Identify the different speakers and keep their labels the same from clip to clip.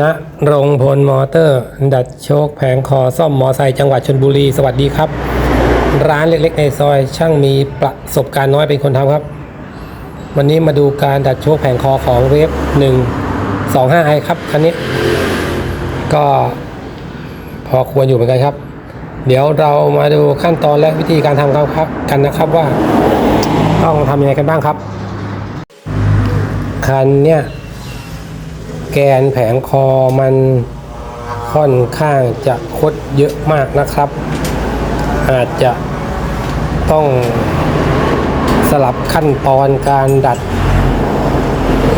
Speaker 1: ณรงพลมอเตอร์ ดัดโชคแผงคอซ่อมมอไซค์จังหวัดชนบุรี สวัสดีครับ ร้านเล็กๆ ในซอย ช่างมีประสบการณ์น้อยเป็นคนทำครับ วันนี้มาดูการดัดโชคแผงคอของเวฟหนึ่งสองห้าไอครับคันนี้ ก็พอควรอยู่เหมือนกันครับ เดี๋ยวเรามาดูขั้นตอนและวิธีการทำกันครับกันนะครับว่า ต้องทำยังไงกันบ้างครับ คันเนี่ย แกนแผงคอมันค่อนข้างจะคดเยอะมากนะครับ อาจจะต้องสลับขั้นตอนการดัด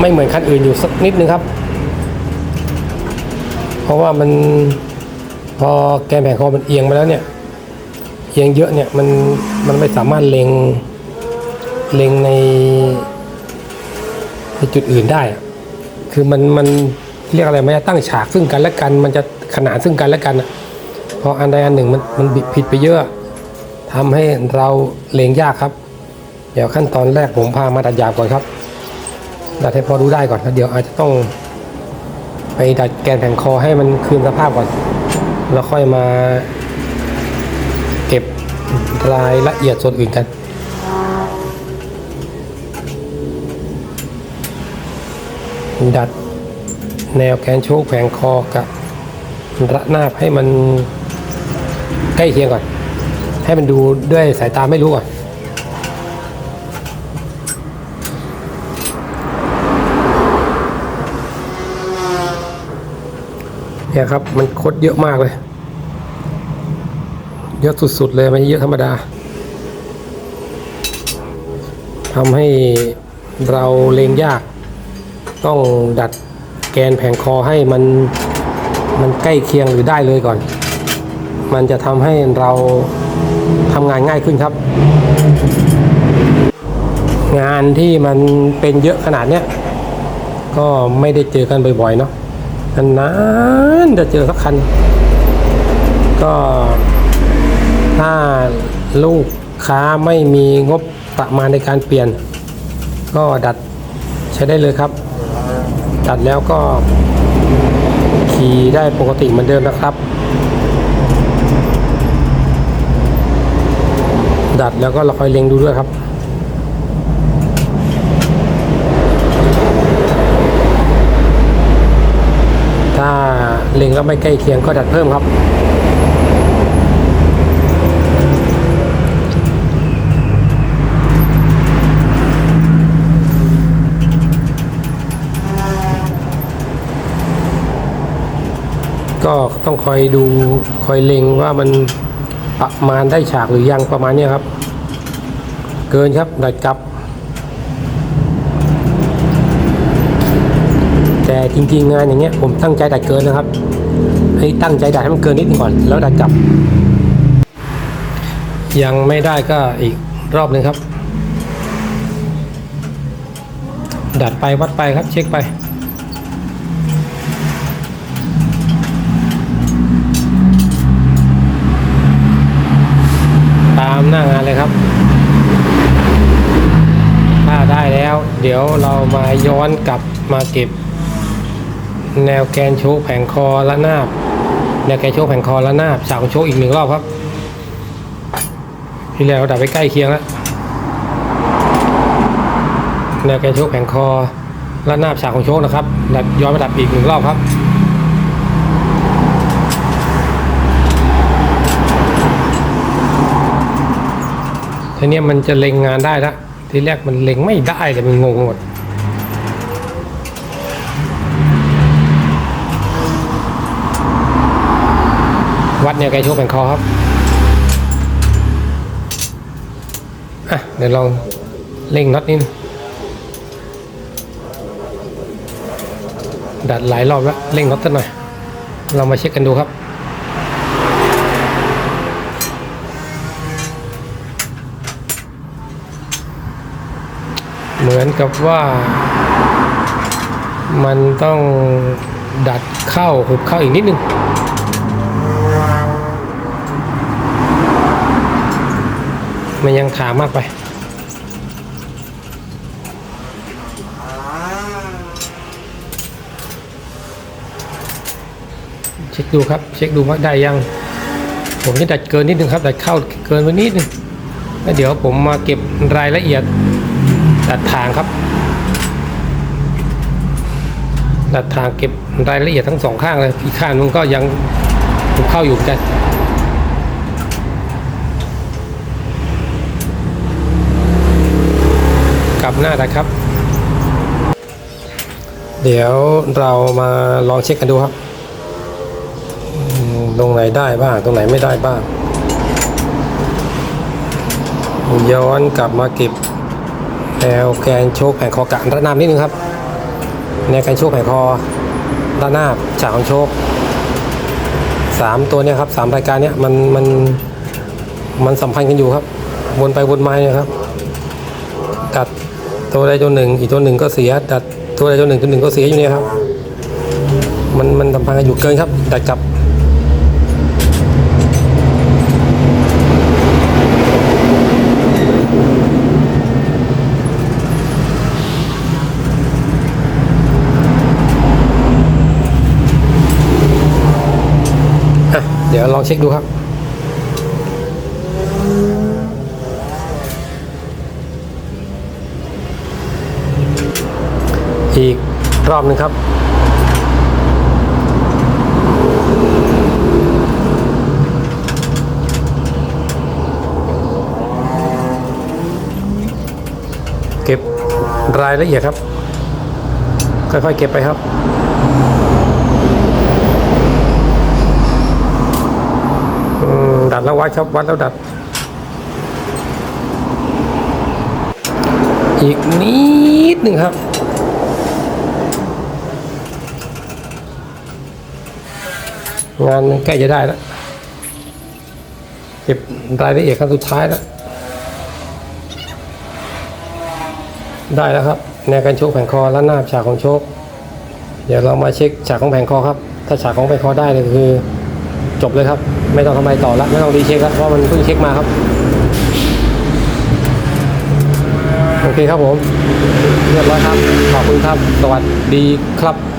Speaker 1: ไม่เหมือนคันอื่นอยู่สักนิดนึงครับ เพราะว่ามันพอแกนแผงคอมันเอียงมาแล้วเนี่ยเอียงเยอะเนี่ยมันมันไม่สามารถเล็งเล็งในในจุดอื่นได้อะ คือมันมันเรียกอะไรม่ได้ตั้งฉากซึ่งกันและกัน มันจะขนานซึ่งกันและกันพออันใดอันหนึ่งมันมันผิดไปเยอะทำให้เราเลงยากครับ เดี๋ยวขั้นตอนแรกผมพามาดัดหยาบก่อนครับดัดให้พอรู้ได้ก่อนแล้วเดี๋ยวอาจจะต้องไปดัดแกนแผงคอให้มันคืนสภาพก่อน แล้วค่อยมา เก็บรายละเอียดส่วนอื่นกัน ดัดแนวแกนโชกแผงคอกับระนาบให้มันใกล้เคียงก่อน ให้มันดูด้วยสายตาไม่รู้ก่อนเนี่ยครับมันคดเยอะมากเลย เยอะสุดๆเลยไม่เยอะธรรมดาทำให้เราเลงยาก ต้องดัดแกนแผงคอให้มันมันใกล้เคียงหรือได้เลยก่อน มันจะทำให้เราทำงานง่ายขึ้นครับ งานที่มันเป็นเยอะขนาดเนี้ยก็ไม่ได้เจอกันบ่อยๆเนาะนานๆจะเจอสักคัน ก็ถ้าลูกค้าไม่มีงบประมาณในการเปลี่ยน ก็ดัดใช้ได้เลยครับ ดัดแล้วก็ขี่ได้ปกติเหมือนเดิมนะครับ ดัดแล้วก็เราคอยเล็งดูด้วยครับถ้าเล็งแล้วไม่ใกล้เคียงก็ดัดเพิ่มครับ ก็ต้องคอยดูคอยเล็งว่ามันประมาณได้ฉากหรือยังประมาณนี้ครับ เกินครับดัดกลับ แต่จริงๆงานอย่างเงี้ยผมตั้งใจดัดเกินนะครับ ให้ตั้งใจดัดให้มันเกินนิดนึงก่อนแล้วดัดกลับ ยังไม่ได้ก็อีกรอบนึงครับ ดัดไปวัดไปครับเช็คไป ตามหน้างานเลยครับ ถ้าได้แล้ว เรามาย้อนกลับมาเก็บ แนวแกนโชกแผงคอและหน้าบแนวแกนโชกแผงคอและหน้าบฉากของโชกอีกหนึ่งรอบครับ ที่แล้วเราดับไปใกล้เคียงแล้วแนวแกนโชกแผงคอและหน้าบฉากของโชกนะครับดับย้อนมาดับอีกหนึ่งรอบครับทีนี้มันจะเล็งงานได้ละ ทีแรกมันเล็งไม่ได้เลยมันงงหมดวัดเนี่ยไกลโชกแผ่นคอครับอะเดี๋ยวลองเร่งน็อตนิดดัดหลายรอบแล้วเร่งน็อตสักหน่อย เรามาเช็คกันดูครับ มือนกับว่ามันต้องดัดเข้าหุบเข้าอีกนิดนึงมันยังขามากไป เช็คดูครับ เช็คดูว่าได้ยัง ผมจะดัดเกินนิดนึงครับ ดัดเข้าเกินไปนิดนึงแล้วเดี๋ยวผมมาเก็บรายละเอียด ดัดทางครับ ดัดทางเก็บรายละเอียดทั้งสองข้างเลยอีกข้างนึงก็ยังเข้าอยู่กันกลับหน้านะครับ เดี๋ยวเรามาลองเช็คกันดูครับตรงไหนได้บ้าง ตรงไหนไม่ได้บ้าง ย้อนกลับมาเก็บ แนวแกนโชคแผงคอกะระนามนิดนึงครับแนวแกนโชคแผงคอด้านหน้าฉากของโชคสามตัวเนี้ยครับสามรายการเนี้ยมันมันมันสัมพันธ์กันอยู่ครับ วนไปวนมาเนี่ยครับดัดตัวใดตัวหนึ่ง อีกตัวหนึ่งก็เสียดัดตัวใดตัวหนึ่งตัวหนึ่งก็เสียอยู่เนี่ยครับ มันมันสัมพันธ์กันอยู่เกินครับดัดกับ ดี๋ยวลองเช็คดูครับ อีกรอบหนึ่งครับเก็บรายละเอียดครับ ค่อยๆเก็บไปครับ อืมดัดแล้ วัดครับวัดแล้วดัดอีกนิดหนึ่งครับ งานใกล้จะได้แล้วเก็บรายละเอียดขั้นสุดท้ายแล้ว ได้แล้วครับแนวการโชกแผงคอและหน้าฉากของโชกเดี๋ยวเรามาเช็คฉากของแผงคอครับ ถ้าฉากของแผงคอได้เลยคือ จบเลยครับ ไม่ต้องทำอะไรต่อละไม่ต้องรีเช็คละวเพราะมันเพิ่งเช็คมาครับ โอเคครับผม เรียบร้อยครับ ขอบคุณครับ สวัสดีครับ